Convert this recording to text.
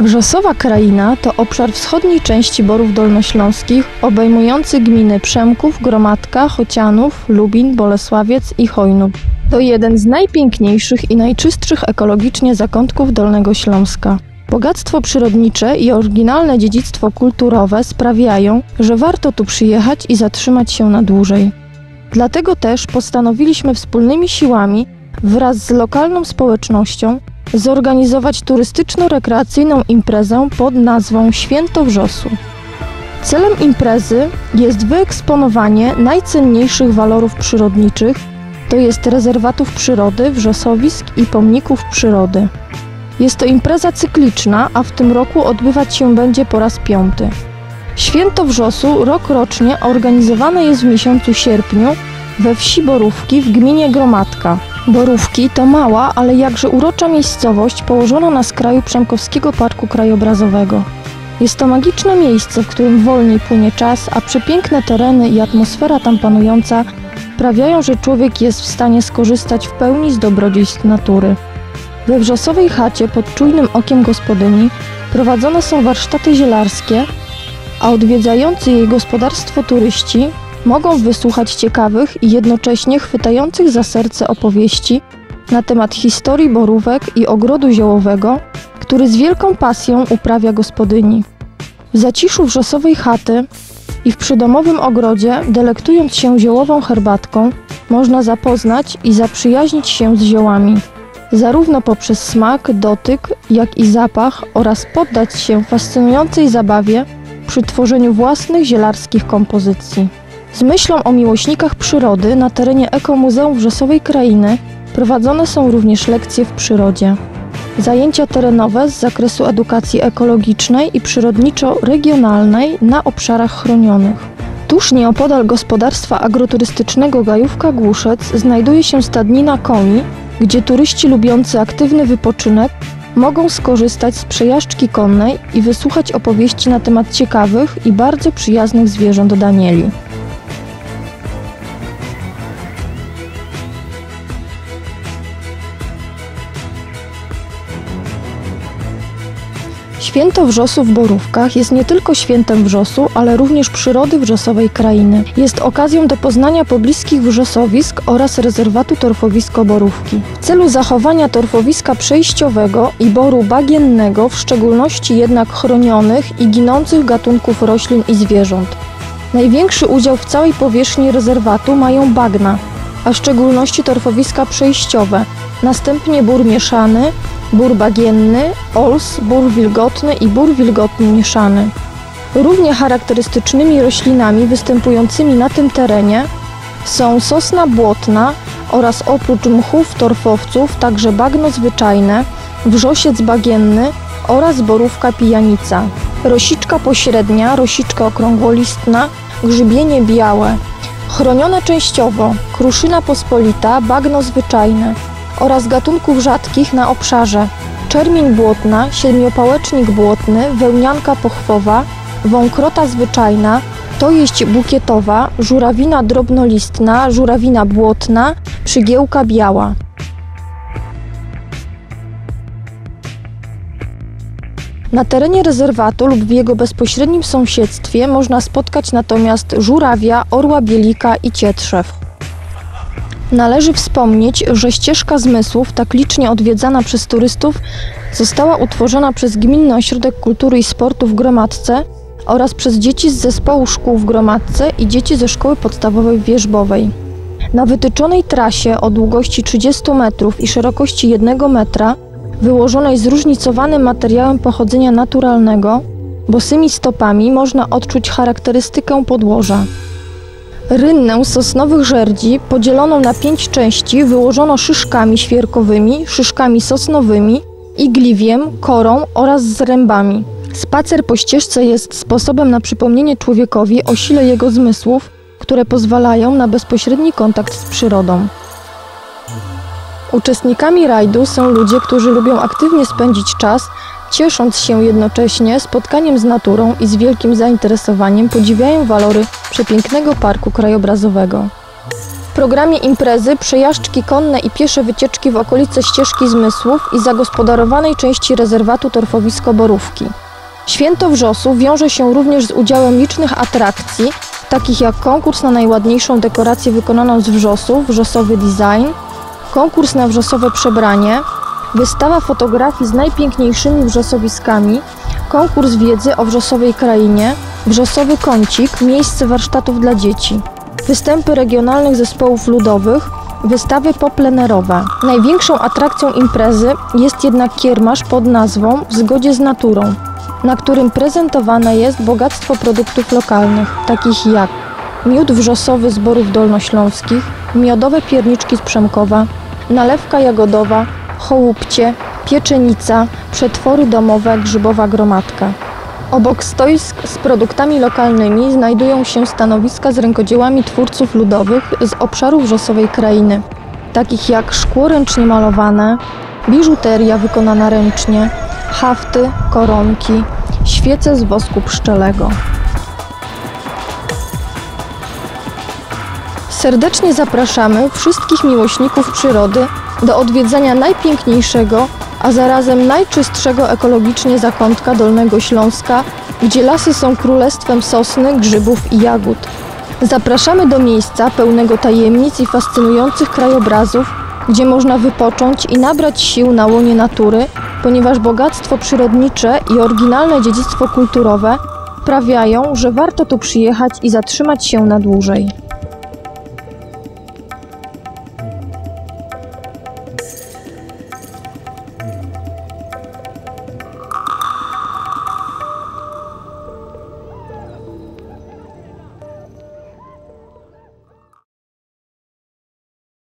Wrzosowa Kraina to obszar wschodniej części Borów Dolnośląskich obejmujący gminy Przemków, Gromadka, Chocianów, Lubin, Bolesławiec i Chojnów. To jeden z najpiękniejszych i najczystszych ekologicznie zakątków Dolnego Śląska. Bogactwo przyrodnicze i oryginalne dziedzictwo kulturowe sprawiają, że warto tu przyjechać i zatrzymać się na dłużej. Dlatego też postanowiliśmy wspólnymi siłami wraz z lokalną społecznością zorganizować turystyczno-rekreacyjną imprezę pod nazwą Święto Wrzosu. Celem imprezy jest wyeksponowanie najcenniejszych walorów przyrodniczych, to jest rezerwatów przyrody, wrzosowisk i pomników przyrody. Jest to impreza cykliczna, a w tym roku odbywać się będzie po raz piąty. Święto Wrzosu rokrocznie organizowane jest w miesiącu sierpniu we wsi Borówki w gminie Gromadka. Borówki to mała, ale jakże urocza miejscowość położona na skraju Przemkowskiego Parku Krajobrazowego. Jest to magiczne miejsce, w którym wolniej płynie czas, a przepiękne tereny i atmosfera tam panująca sprawiają, że człowiek jest w stanie skorzystać w pełni z dobrodziejstw natury. We wrzosowej chacie pod czujnym okiem gospodyni prowadzone są warsztaty zielarskie, a odwiedzający jej gospodarstwo turyści mogą wysłuchać ciekawych i jednocześnie chwytających za serce opowieści na temat historii borówek i ogrodu ziołowego, który z wielką pasją uprawia gospodyni. W zaciszu wrzosowej chaty i w przydomowym ogrodzie, delektując się ziołową herbatką, można zapoznać i zaprzyjaźnić się z ziołami, zarówno poprzez smak, dotyk, jak i zapach oraz poddać się fascynującej zabawie przy tworzeniu własnych zielarskich kompozycji. Z myślą o miłośnikach przyrody na terenie Ekomuzeum Wrzosowej Krainy prowadzone są również lekcje w przyrodzie. Zajęcia terenowe z zakresu edukacji ekologicznej i przyrodniczo-regionalnej na obszarach chronionych. Tuż nieopodal gospodarstwa agroturystycznego Gajówka Głuszec znajduje się stadnina koni, gdzie turyści lubiący aktywny wypoczynek mogą skorzystać z przejażdżki konnej i wysłuchać opowieści na temat ciekawych i bardzo przyjaznych zwierząt Danieli. Święto Wrzosu w Borówkach jest nie tylko świętem wrzosu, ale również przyrody wrzosowej krainy. Jest okazją do poznania pobliskich wrzosowisk oraz rezerwatu torfowisko Borówki. W celu zachowania torfowiska przejściowego i boru bagiennego, w szczególności jednak chronionych i ginących gatunków roślin i zwierząt. Największy udział w całej powierzchni rezerwatu mają bagna, a w szczególności torfowiska przejściowe, następnie bór mieszany, bór bagienny, ols, bór wilgotny i bór wilgotny mieszany. Równie charakterystycznymi roślinami występującymi na tym terenie są sosna błotna oraz oprócz mchów torfowców także bagno zwyczajne, wrzosiec bagienny oraz borówka pijanica. Rosiczka pośrednia, rosiczka okrągłolistna, grzybienie białe. Chronione częściowo kruszyna pospolita, bagno zwyczajne oraz gatunków rzadkich na obszarze czermień błotna, siedmiopałecznik błotny, wełnianka pochwowa, wąkrota zwyczajna, to jest bukietowa, żurawina drobnolistna, żurawina błotna, przygiełka biała. Na terenie rezerwatu lub w jego bezpośrednim sąsiedztwie można spotkać natomiast żurawia, orła bielika i cietrzew. Należy wspomnieć, że ścieżka zmysłów, tak licznie odwiedzana przez turystów, została utworzona przez Gminny Ośrodek Kultury i Sportu w Gromadce oraz przez dzieci z zespołu szkół w Gromadce i dzieci ze szkoły podstawowej w Wierzbowej. Na wytyczonej trasie o długości 30 metrów i szerokości 1 metra, wyłożonej zróżnicowanym materiałem pochodzenia naturalnego, bosymi stopami można odczuć charakterystykę podłoża. Rynnę sosnowych żerdzi podzieloną na pięć części wyłożono szyszkami świerkowymi, szyszkami sosnowymi, igliwiem, korą oraz zrębami. Spacer po ścieżce jest sposobem na przypomnienie człowiekowi o sile jego zmysłów, które pozwalają na bezpośredni kontakt z przyrodą. Uczestnikami rajdu są ludzie, którzy lubią aktywnie spędzić czas, ciesząc się jednocześnie spotkaniem z naturą i z wielkim zainteresowaniem podziwiają walory przepięknego parku krajobrazowego. W programie imprezy przejażdżki konne i piesze wycieczki w okolice ścieżki zmysłów i zagospodarowanej części rezerwatu Torfowisko Borówki. Święto wrzosu wiąże się również z udziałem licznych atrakcji, takich jak konkurs na najładniejszą dekorację wykonaną z wrzosu, wrzosowy design, konkurs na wrzosowe przebranie, wystawa fotografii z najpiękniejszymi wrzosowiskami, konkurs wiedzy o wrzosowej krainie, wrzosowy kącik, miejsce warsztatów dla dzieci, występy regionalnych zespołów ludowych, wystawy poplenerowe. Największą atrakcją imprezy jest jednak kiermasz pod nazwą W zgodzie z naturą, na którym prezentowane jest bogactwo produktów lokalnych, takich jak miód wrzosowy z borów dolnośląskich, miodowe pierniczki z Przemkowa, nalewka jagodowa, chołupcie, pieczenica, przetwory domowe, grzybowa gromadka. Obok stoisk z produktami lokalnymi znajdują się stanowiska z rękodziełami twórców ludowych z obszaru wrzosowej krainy, takich jak szkło ręcznie malowane, biżuteria wykonana ręcznie, hafty, koronki, świece z wosku pszczelego. Serdecznie zapraszamy wszystkich miłośników przyrody do odwiedzenia najpiękniejszego, a zarazem najczystszego ekologicznie zakątka Dolnego Śląska, gdzie lasy są królestwem sosny, grzybów i jagód. Zapraszamy do miejsca pełnego tajemnic i fascynujących krajobrazów, gdzie można wypocząć i nabrać sił na łonie natury, ponieważ bogactwo przyrodnicze i oryginalne dziedzictwo kulturowe sprawiają, że warto tu przyjechać i zatrzymać się na dłużej.